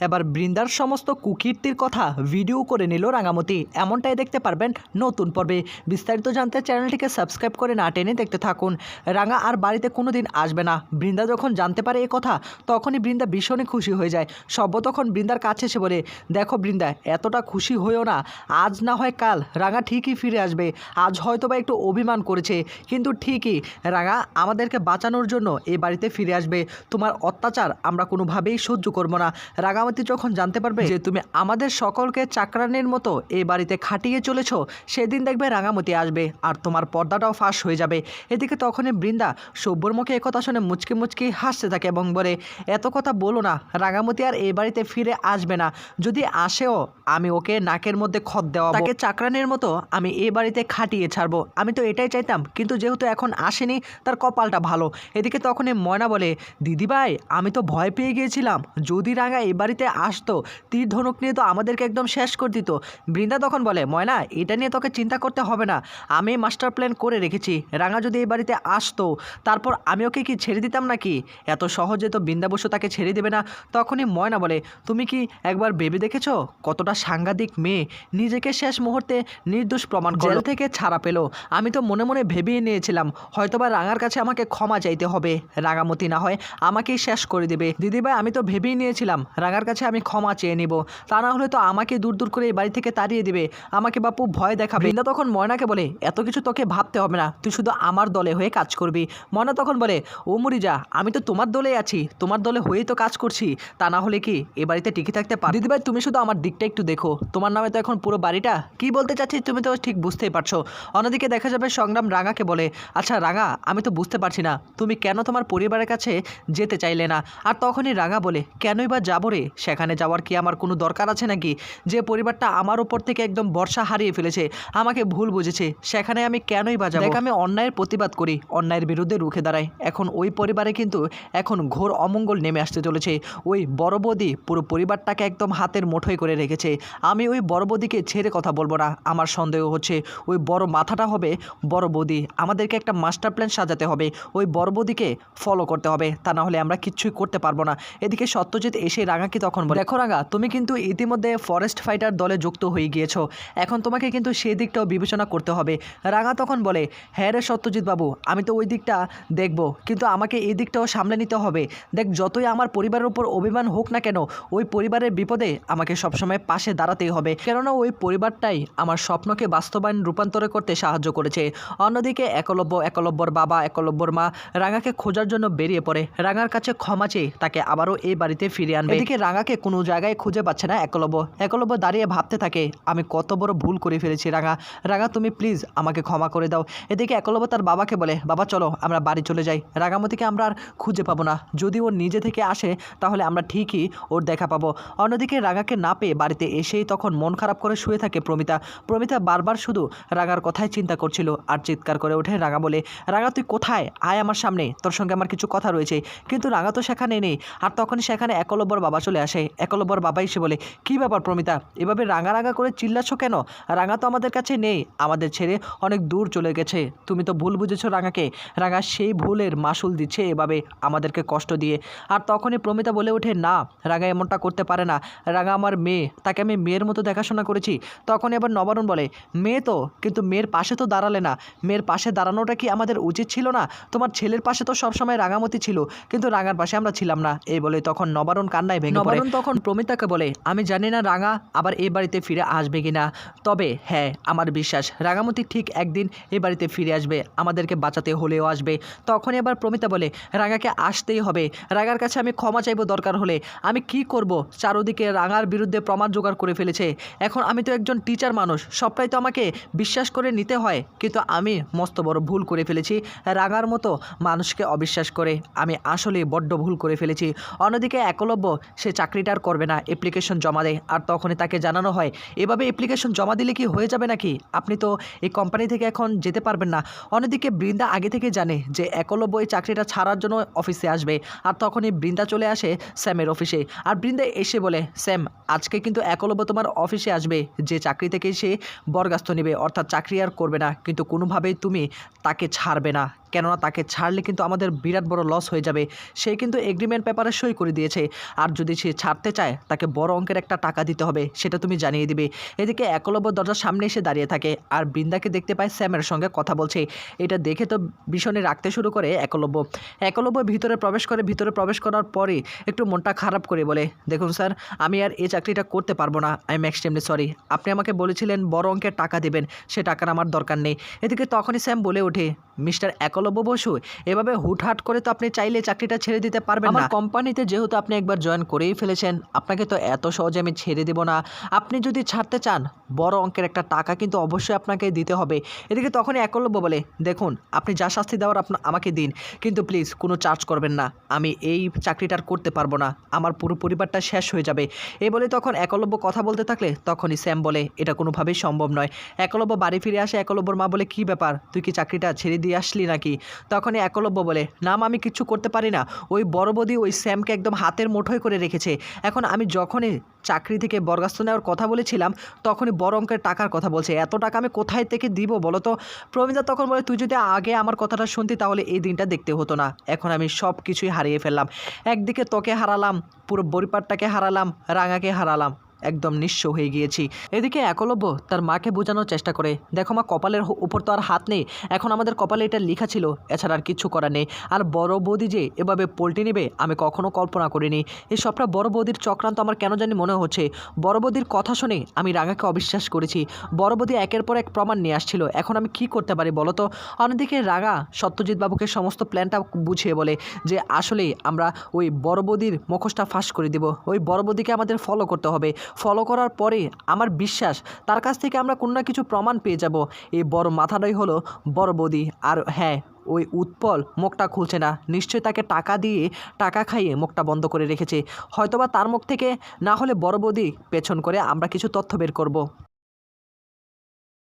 এবার বৃন্দার সমস্ত কুকীর্তির কথা ভিডিও করে নিল রাঙামতি। এমনটাই দেখতে পারবেন নতুন পর্বে। বিস্তারিত জানতে চ্যানেলটিকে সাবস্ক্রাইব করে না টেনে দেখতে থাকুন। রাঙা আর বাড়িতে কোনো দিন আসবে না। বৃন্দা যখন জানতে পারে এ কথা, তখনই বৃন্দা ভীষণই খুশি হয়ে যায়। সব্য তখন বৃন্দার কাছে এসে বলে, দেখো বৃন্দা, এতটা খুশি হয়েও না। আজ না হয় কাল রাঙা ঠিকই ফিরে আসবে। আজ হয়তো বা একটু অভিমান করেছে। কিন্তু ঠিকই, রাঙা আমাদেরকে বাঁচানোর জন্য এই বাড়িতে ফিরে আসবে। তোমার অত্যাচার আমরা কোনোভাবেই সহ্য করব না। রাঙামাতি যখন জানতে পারবে যে তুমি আমাদের সকলকে চাকরানির মতো এই বাড়িতে খাটিয়ে চলেছ সেদিন দেখবে রাঙামতি আসবে আর তোমার পর্দাটাও ফাঁস হয়ে যাবে। এদিকে তখনই বৃন্দা সব্যর মুখে একথা শুনে মুচকি মুচকি হাসতে থাকে এবং বলে এত কথা বলো না রাঙামতি আর এই বাড়িতে ফিরে আসবে না। যদি আসেও আমি ওকে নাকের মধ্যে খত দেওয়া তাকে চাকরানির মতো আমি এ বাড়িতে খাটিয়ে ছাড়বো। আমি তো এটাই চাইতাম কিন্তু যেহেতু এখন আসেনি তার কপালটা ভালো। এদিকে তখনই ময়না বলে দিদিভাই আমি তো ভয় পেয়ে গিয়েছিলাম। যদি রাঙা বাড়িতে আসতো। তীর ধনুক নিয়ে তো আমাদেরকে একদম শেষ করে দিত। বৃন্দা তখন বলে ময়না এটা নিয়ে তোকে চিন্তা করতে হবে না। আমি মাস্টার প্ল্যান করে রেখেছি। রাঙা যদি এই বাড়িতে আসতো তারপর আমি ওকে কি ছেড়ে দিতাম নাকি? এত সহজে তো বৃন্দা বসু তাকে ছেড়ে দেবে না। তখনই ময়না বলে তুমি কি একবার ভেবে দেখেছ? কতটা সাংঘাতিক মেয়ে। নিজেকে শেষ মুহূর্তে নির্দোষ প্রমাণ জেল থেকে ছাড়া পেল। আমি তো মনে মনে ভেবেই নিয়েছিলাম হয়তোবা রাঙার কাছে আমাকে ক্ষমা চাইতে হবে। রাঙামতি না হয় আমাকেই শেষ করে দেবে। দিদিভাই আমি তো ভেবেই নিয়েছিলাম রাঙার কাছে আমি ক্ষমা চেয়ে নিব। তা না হলে তো আমাকে দূর দূর করে এই বাড়ি থেকে তাড়িয়ে দেবে। আমাকে বাপু ভয় দেখাবে। বৃন্দা তখন ময়নাকে বলে, এত কিছু তোকে ভাবতে হবে না। তুই শুধু আমার দলে হয়ে কাজ করবি। ময়না তখন বলে, ও মুরিজা আমি তো তোমার দলেই আছি। তোমার দলে হয়েই তো কাজ করছি। তা না হলে কি এ বাড়িতে টিকে থাকতে পার দিদিভাই তুমি শুধু আমার দিকটা একটু দেখো। তোমার নামে তো এখন পুরো বাড়িটা কি বলতে চাচ্ছি তুমি তো ঠিক বুঝতেই পারছ। অন্যদিকে দেখা যাবে সংগ্রাম রাঙাকে বলে আচ্ছা রাঙা, আমি তো বুঝতে পারছি না। তুমি কেন তোমার পরিবারের কাছে যেতে চাইলে না? আর তখনই রাঙা বলে, কেনই বা যাব রে? সেখানে যাওয়ার কি আমার কোনো দরকার আছে নাকি? যে পরিবারটা আমার উপর থেকে একদম বর্ষা হারিয়ে ফেলেছে, আমাকে ভুল বুঝেছে, সেখানে আমি কেনই বা দেখ, আমি অন্যায়ের প্রতিবাদ করি, অন্যায়ের বিরুদ্ধে রুখে দাঁড়াই। এখন ওই পরিবারে কিন্তু এখন ঘোর অমঙ্গল নেমে আসতে চলেছে। ওই বড় বৌদি পুরো পরিবারটাকে একদম হাতের মুঠোয় করে রেখেছে। আমি ওই বড় বৌদিকে ছেড়ে কথা বলব না, আমার সন্দেহ হচ্ছে ওই বড় মাথাটা হবে বড় বৌদি। আমাদেরকে একটা মাস্টার প্ল্যান সাজাতে হবে, ওই বড় বৌদিকে ফলো করতে হবে। তা না হলে আমরা কিচ্ছুই করতে পারব না। এদিকে সত্যজিৎ এসে রাঙাকে তখন বলে দেখো রাঙা তুমি কিন্তু ইতিমধ্যে ফরেস্ট ফাইটার দলে যুক্ত হয়ে গিয়েছো। এখন তোমাকে কিন্তু সেই দিকটাও বিবেচনা করতে হবে। রাঙা তখন বলে হ্যাঁ রে সত্যজিৎ বাবু আমি তো ওই দিকটা দেখব কিন্তু আমাকে এই দিকটাও সামলে নিতে হবে। দেখ যতই আমার পরিবারের উপর অভিমান হোক না কেন ওই পরিবারের বিপদে আমাকে সবসময় পাশে দাঁড়াতেই হবে। কেননা ওই পরিবারটাই আমার স্বপ্নকে বাস্তবায়ন রূপান্তরে করতে সাহায্য করেছে। অন্যদিকে একলব্য একলব্যর বাবা একলব্যর মা রাঙাকে খোঁজার জন্য বেরিয়ে পড়ে। রাঙার কাছে ক্ষমা চেয়ে তাকে আবারও এই বাড়িতে ফিরিয়ে আনবে। এদিকে রাঙাকে কোনো জায়গায় খুঁজে পাচ্ছে না একলব্য। একলব্য দাঁড়িয়ে ভাবতে থাকে, আমি কত বড় ভুল করে ফেলেছি, রাঙা। রাঙা, তুমি প্লিজ আমাকে ক্ষমা করে দাও। এদিকে একলব্য তার বাবাকে বলে, বাবা, চলো, আমরা বাড়ি চলে যাই। রাঙামতিকে আমরা আর খুঁজে পাবো না। যদি ও নিজে থেকে আসে, তাহলে আমরা ঠিকই ওর দেখা পাবো। অন্যদিকে রাঙাকে না পেয়ে বাড়িতে এসেই তখন মন খারাপ করে শুয়ে থাকে প্রমিতা। প্রমিতা বারবার শুধু রাঙার কথাই চিন্তা করছিল আর চিৎকার করে ওঠে। রাঙা বলে, রাঙা, তুই কোথায়? আয় আমার সামনে, তোর সঙ্গে আমার কিছু কথা রয়েছে। কিন্তু রাঙা তো সেখানে নেই। আর তখন সেখানে একলব্বর বাবা চলে আসে। একলব্বর বাবা এসে বলে, কি ব্যাপার প্রমিতা, এভাবে রাঙা রাঙা করে চিল্লাচ্ছ কেন? রাঙা তো আমাদের কাছে নেই, আমাদের ছেড়ে অনেক দূর চলে গেছে। তুমি তো ভুল বুঝেছ রাঙাকে। রাঙা সেই ভুলের মাসুল দিচ্ছে এভাবে আমাদেরকে কষ্ট দিয়ে। আর তখনই প্রমিতা বলে ওঠে, না, রাঙা এমনটা করতে পারে না। রাঙা আমার মেয়ে, তাকে আমি মেয়ের মতো দেখাশোনা করেছি। তখন এবার নবারুণ বলে, মেয়ে তো, কিন্তু মেয়ের পাশে তো দাঁড়ালে না। মেয়ের পাশে দাঁড়ানোটা কি আমাদের উচিত ছিল না? তোমার ছেলের পাশে তো সবসময় রাঙামতি ছিল, কিন্তু রাঙার পাশে আমরা ছিলাম না। এই বলে তখন নবারুণ কান্নায় ভেঙে নবারুণ তখন। প্রমিতাকে বলে আমি জানি না রাঙা আবার এই বাড়িতে ফিরে আসবে কিনা। তবে হ্যাঁ আমার বিশ্বাস রাঙামতি ঠিক একদিন এই বাড়িতে ফিরে আসবে আমাদেরকে বাঁচাতে হলেও আসবে। তখনই আবার প্রমিতা বলে রাঙাকে আসতেই হবে। রাঙার কাছে আমি ক্ষমা চাইব দরকার হলে। আমি কি করব? চারোদিকে রাঙার বিরুদ্ধে প্রমাণ জোগাড় করে ফেলেছে। এখন আমি তো একজন টিচার মানুষ সবটাই তো আমাকে বিশ্বাস করে নিতে হয়। কিন্তু আমি মস্ত বড় ভুল করে ফেলেছি। রাঙার মতো মানুষকে অবিশ্বাস করে। আমি আসলে বড্ড ভুল করে ফেলেছি। অন্যদিকে একলব্য সে চাকরিটা আর করবে না অ্যাপ্লিকেশন জমা দেয়। আর তখনই তাকে জানানো হয়, এভাবে অ্যাপ্লিকেশন জমা দিলে কি হয়ে যাবে নাকি? আপনি তো এই কোম্পানি থেকে এখন যেতে পারবেন না। অন্যদিকে বৃন্দা আগে থেকে জানে যে একলব্য এই চাকরিটা ছাড়ার জন্য অফিসে আসবে। আর তখনই বৃন্দা চলে আসে স্যামের অফিসে আর বৃন্দা এসে বলে, স্যাম, আজকে কিন্তু একলব্য তোমার অফিসে আসবে। যে চাকরি থেকে সে বরগাস্ত নেবে, অর্থাৎ চাকরি আর করবে না। কিন্তু কোনোভাবেই তুমি তাকে ছাড়বে না। কেননা তাকে ছাড়লে কিন্তু আমাদের বিরাট বড় লস হয়ে যাবে। সে কিন্তু এগ্রিমেন্ট পেপারে সই করে দিয়েছে। আর যদি সে ছাড়তে চায়, তাকে বড় অঙ্কের একটা টাকা দিতে হবে, সেটা তুমি জানিয়ে দিবে। এদিকে একলব্য দরজার সামনে এসে দাঁড়িয়ে থাকে। আর বৃন্দাকে দেখতে পায় স্যামের সঙ্গে কথা বলছে। এটা দেখে তো ভীষণে রাখতে শুরু করে একলব্য। একলব্য ভিতরে প্রবেশ করে, ভিতরে প্রবেশ করার পরে একটু মনটা খারাপ করে বলে, দেখুন স্যার, আমি আর এই চাকরিটা করতে পারব না। আই এম এক্সট্রিমলি সরি আপনি আমাকে বলেছিলেন বড় অঙ্কের টাকা দেবেন, সে টাকার আমার দরকার নেই। এদিকে তখনই স্যাম বলে ওঠে, মিস্টার একলব্য বসু। এভাবে হুটহাট করে তো আপনি চাইলে চাকরিটা ছেড়ে দিতে পারবেন না। কোম্পানিতে যেহেতু আপনি একবার জয়েন করেই ফেলেছেন আপনাকে তো এত সহজে আমি ছেড়ে দেব না। আপনি যদি ছাড়তে চান বড় অঙ্কের একটা টাকা কিন্তু অবশ্যই আপনাকে দিতে হবে। এদিকে তখনই একলব্য বলে দেখুন আপনি যা শাস্তি দেওয়ার আপনা আমাকে দিন। কিন্তু প্লিজ কোনো চার্জ করবেন না। আমি এই চাকরিটা আর করতে পারব না। আমার পুরো পরিবারটা শেষ হয়ে যাবে। এই বলে তখন একলব্য কথা বলতে থাকলে তখনই স্যাম বলে এটা কোনোভাবেই সম্ভব নয়। একলব্য বাড়ি ফিরে আসে একলব্যর মা বলে কি ব্যাপার? তুই কি চাকরিটা ছেড়ে দিয়ে আসলি নাকি? তখনই একলব্য বলে, নাম আমি কিচ্ছু করতে পারি না। ওই বড় বৌদি ওই স্যামকে একদম হাতের মুঠোয় করে রেখেছে। এখন আমি যখনই চাকরি থেকে বরখাস্ত নেওয়ার কথা বলেছিলাম, তখনই বড় অঙ্কের টাকার কথা বলছে। এত টাকা আমি কোথায় থেকে দিব বলো তো? প্রবীণদা তখন বলে, তুই যদি আগে আমার কথাটা শুনতি তাহলে এই দিনটা দেখতে হতো না। এখন আমি সব কিছুই হারিয়ে ফেললাম। একদিকে তোকে হারালাম, পুরো পরিবারটাকে হারালাম, রাঙাকে হারালাম। একদম নিঃস্ব হয়ে গিয়েছি। এদিকে একলব্য তার মাকে বোঝানোর চেষ্টা করে। দেখো মা, কপালের উপর তো আর হাত নেই। এখন আমাদের কপালে এটা লেখা ছিল, এছাড়া আর কিছু করার নেই। আর বড় বৌদি যে এভাবে পোল্টে নেবে, আমি কখনো কল্পনা করিনি। এই সবটা বড় বৌদির চক্রান্ত আমার কেন জানি মনে হচ্ছে। বড় বৌদির কথা শুনে আমি রাঙাকে অবিশ্বাস করেছি। বড় বৌদি একের পর এক প্রমাণ নিয়ে আসছিল। এখন আমি কি করতে পারি বলো তো? অন্যদিকে রাঙা সত্যজিৎ বাবুকে সমস্ত প্ল্যানটা বুঝিয়ে বলে যে আসলেই আমরা ওই বড় বৌদির মুখোশটা ফাঁস করে দিব। ওই বড় বৌদিকে আমাদের ফলো করতে হবে। ফলো করার পরে আমার বিশ্বাস তার কাছ থেকে আমরা কোনো না কিছু প্রমাণ পেয়ে যাব। এই বড় মাথাটাই হলো বড় বদি। আর হ্যাঁ ওই উৎপল মুখটা খুলছে না। নিশ্চয় তাকে টাকা দিয়ে টাকা খাইয়ে মুখটা বন্ধ করে রেখেছে। হয়তোবা তার মুখ থেকে না হলে বড় বদি পেছন করে আমরা কিছু তথ্য বের করব।